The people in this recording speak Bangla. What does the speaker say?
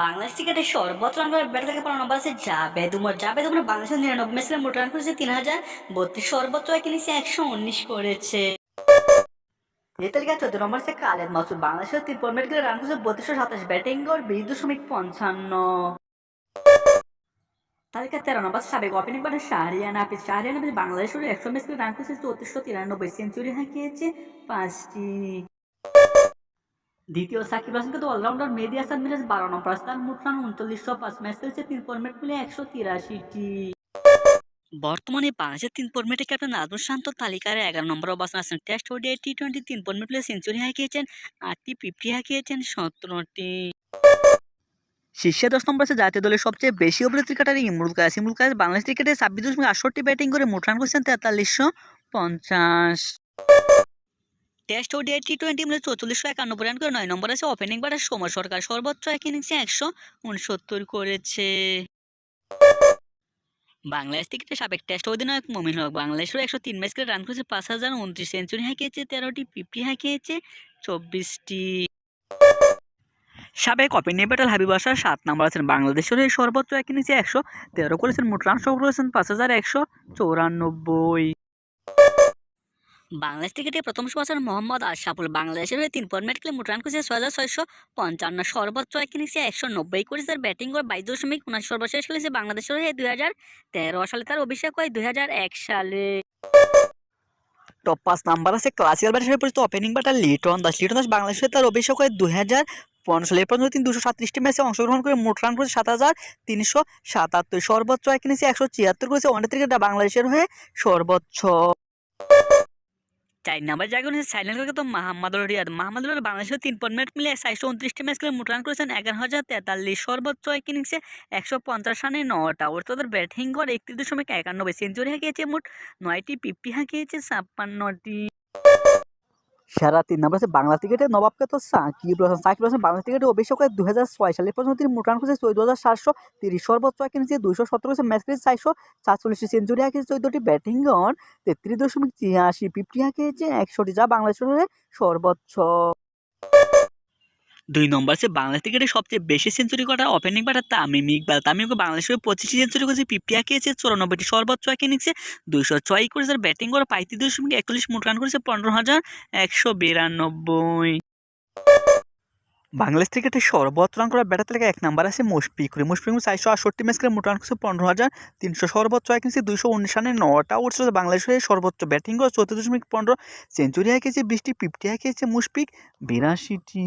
বাংলাদেশ ক্রিকেটের সর্বোচ্চ রান করে ব্যাট থেকে পনেরো নম্বর জাবেদ উমর। জাবেদ উমর বাংলাদেশের নিরানব্বই ম্যাচে মোট রান করেছে তিন হাজার বত্রিশ। সর্বোচ্চ এক ইনিংসে একশো উনিশ করেছে। এই তালিকা চোদ্দ নম্বর আছে কালেদ মাসুদ। বাংলাদেশের তিন ফর্মেট গেলে রান করেছে বত্রিশশো সাতাশ। ব্যাটিং গড় বিশ দশমিক পঞ্চান্ন। তালিকা তেরো নম্বর সাবেক ওপেনিং ব্যাটার শাহরিয়ান হাফিজ শাহরিয়ান হাফিজ বাংলাদেশের একশো ম্যাচ করে রান করেছে চৌত্রিশশো তিরানব্বই। সেঞ্চুরি হাঁকিয়েছে পাঁচটি দ্বিতীয় সাকিব হাসান কিন্তু অলরাউন্ডার মেহেদি হাসান মিরাজ বারো নম্বর স্থান মোট রান উনচল্লিশশো পাঁচ ম্যাচ খেলেছে তিন ফর্মেট মিলে একশো তিরাশিটি। বর্তমানে বাংলাদেশের তিন ফর্মেটে ক্যাপ্টেন নাজমুল শান্ত তালিকার এগারো নম্বর অবস্থান আছেন টেস্ট ওডিআই টি টোয়েন্টি তিন ফর্মেট প্লে সেঞ্চুরি হাঁকিয়েছেন আটটি ফিফটি হাঁকিয়েছেন সতেরোটি। শীর্ষে দশ নম্বর আছে জাতীয় দলের সবচেয়ে বেশি ওভারের ক্রিকেটার ইমরুল কায়েস। ইমরুল কায়েস বাংলাদেশ ক্রিকেটে ছাব্বিশ দশমিক আটষট্টি ব্যাটিং করে মোট রান করেছেন তেতাল্লিশশো পঞ্চাশ। টেস্ট ওডিআই টি টোয়েন্টি মিলে চৌচল্লিশশো একানব্বই রান করে নয় নম্বর আছে ওপেনিং ব্যাটার সমর সরকার। সর্বোচ্চ এক ইনিংসে একশো উনসত্তর করেছে। বাংলাদেশ ক্রিকেটের সাবেক টেস্ট অধিনায়ক মমিন হক বাংলাদেশের একশো তিন ম্যাচ করে রান করেছে পাঁচ হাজার উনত্রিশ সেঞ্চুরি হাঁকিয়েছে তেরোটি ফিফটি হাঁকিয়েছে চব্বিশটি সাবেক ওপেনিং ব্যাটার হাবিব আসার সাত নম্বর আছেন বাংলাদেশের সর্বোচ্চ এক ইনিংসে একশো তেরো করেছেন, মোট রান সংগ্রহ করেছেন পাঁচ হাজার একশো চৌরানব্বই। বাংলাদেশ ক্রিকেটে প্রথম আছেন মোহাম্মদ আশরাফুল বাংলাদেশের হয়ে তিন ফর্মেট খেলে মোট রান করেছে ছয় হাজার ছয়শো পঞ্চান্ন সর্বোচ্চ এক ইনিংসে একশো নব্বই করেছে তার ব্যাটিং করে বাইশ দশমিক উনাশি সর্বশেষ খেলেছে বাংলাদেশের হয়ে দুই হাজার তেরো সালে তার অভিষেক হয় দুই হাজার এক সালে। টপ পাঁচ নাম্বার আছে ক্লাসিক্যাল ব্যাটার হিসেবে পরিচিত ওপেনিং ব্যাটার লিটন দাস। লিটন দাস বাংলাদেশে তার অভিষেক হয় দুই হাজার পনেরো সালে। পর্যন্ত তিনি দুশো সাতত্রিশটি ম্যাচে অংশগ্রহণ করে মোট রান করেছে সাত হাজার তিনশো সাতাত্তর। সর্বোচ্চ এক ইনিংসে একশো ছিয়াত্তর করেছে ওয়ানডে ক্রিকেটটা বাংলাদেশের হয়ে সর্বোচ্চ। চার নাম্বার জায়গা হচ্ছে সাইলেন্ট কাকে তো মাহমুদুল রিয়াদ মাহমুদুল রিয়াদ বাংলাদেশের তিন পয়েন্ট মিলে চারশো উনত্রিশটি ম্যাচ খেলে মোট রান করেছেন এগারো হাজার তেতাল্লিশ। সর্বোচ্চ এক ইনিংসে একশো পঞ্চাশ রানে নটা। তাদের ব্যাটিং করে একত্রিশ দশমিক একানব্বই। সেঞ্চুরি হাঁকিয়েছে মোট নয়টি পিপি হাঁকিয়েছে ছাপ্পান্নটি। সেরা তিন নম্বর আছে বাংলা ক্রিকেটে নবাবকে তো সাকিব হাসান সাকিব হাসান বাংলা ক্রিকেটে অভিষেক করে দু হাজার ছয় সালে পর্যন্ত তিনি মোট রান করেছে চৌদ্দ হাজার সাতশো তিরিশ সর্বোচ্চ ইনিংসে দুইশো সতেরো ম্যাচ খেলেছে চারশো সাতচল্লিশটি সেঞ্চুরি হাঁকিয়েছে চৌদ্দটি ব্যাটিং গড় তেত্রিশ দশমিক ছিয়াশি ফিফটি হাঁকিয়েছে একশোটি যা বাংলাদেশের সর্বোচ্চ। দুই নম্বর আছে বাংলাদেশ ক্রিকেটে সবচেয়ে বেশি সেঞ্চুরি করা ওপেনিং ব্যাটার তামিম ইকবাল। তামিম ইকবাল হয়ে পঁচিশটি সেঞ্চুরি করেছে, ফিফটি হাঁকিয়েছে চৌরানব্বইটি সর্বোচ্চ এক ইনিংসে দুইশো ছয় করেছে আর ব্যাটিং করে পঁয়ত্রিশ দশমিক একচল্লিশ মোট রান করেছে, পনেরো হাজার একশো বিরানব্বই। বাংলাদেশ ক্রিকেটের সর্বোচ্চ রান করা ব্যাটার তালিকা এক নাম্বার আছে মুশফিকুর। মুশফিকুর চারশো আটষট্টি ম্যাচ করে মোট রান করেছে পনেরো হাজার তিনশো সর্বোচ্চ এক ইনিংসে দুইশো উনিশ রানে নটা ওষুধ বাংলাদেশ হয়ে সর্বোচ্চ ব্যাটিং করে চৌত্রিশ দশমিক পনেরো সেঞ্চুরি হাঁকিয়েছে বৃষ্টি ফিফটি হাঁকিয়েছে মুশফিক, বিরাশিটি।